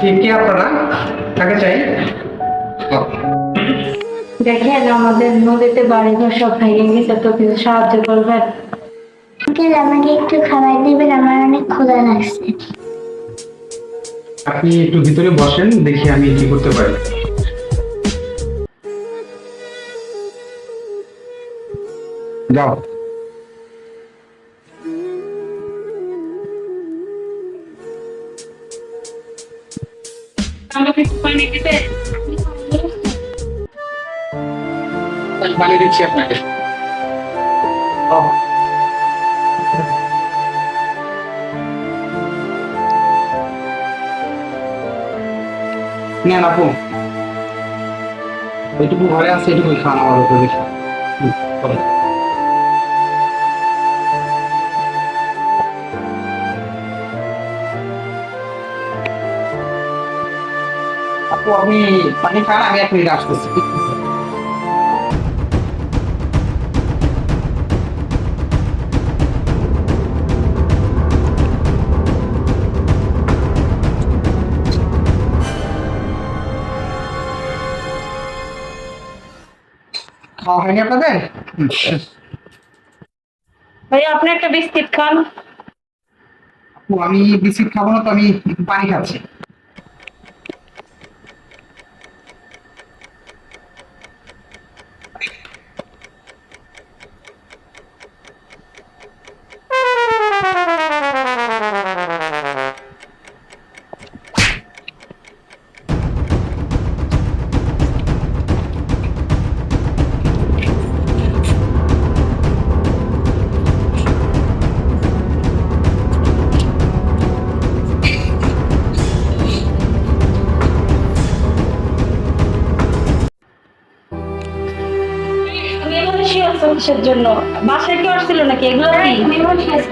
কে কে আপনারা? কাকে চাই। দেখেন আমাদের নদীতে বাড়িঘর সব ভেঙে গেছে তো কিছু সাহায্য করবেন? আঙ্কেল আমাকে একটু খাবার দিবেন আমার অনেক ক্ষুধা লাগছে। আপনি একটু ভিতরে বসেন দেখি আমি কি করতে পারি। যাও। আমাকে একটু পানি দিতে পানি দিচ্ছি আপনাকে। নেন আপু। এইটুকু ঘরে আছে এইটুকুই খান আমার উপরে আপু আপনি পানি খান আমি এক মিনিট আসতেছি। খাওয়া হয়নি আপনাদের? ভাই আপনি একটা বিস্কিট খান। আমি বিস্কিট খাব না তো আমি পানি খাচ্ছি। তুমি আছে কিসের জন্য। বাসায় কেউ আসছিল নাকি? এগুলো কি? মেমন শেষ?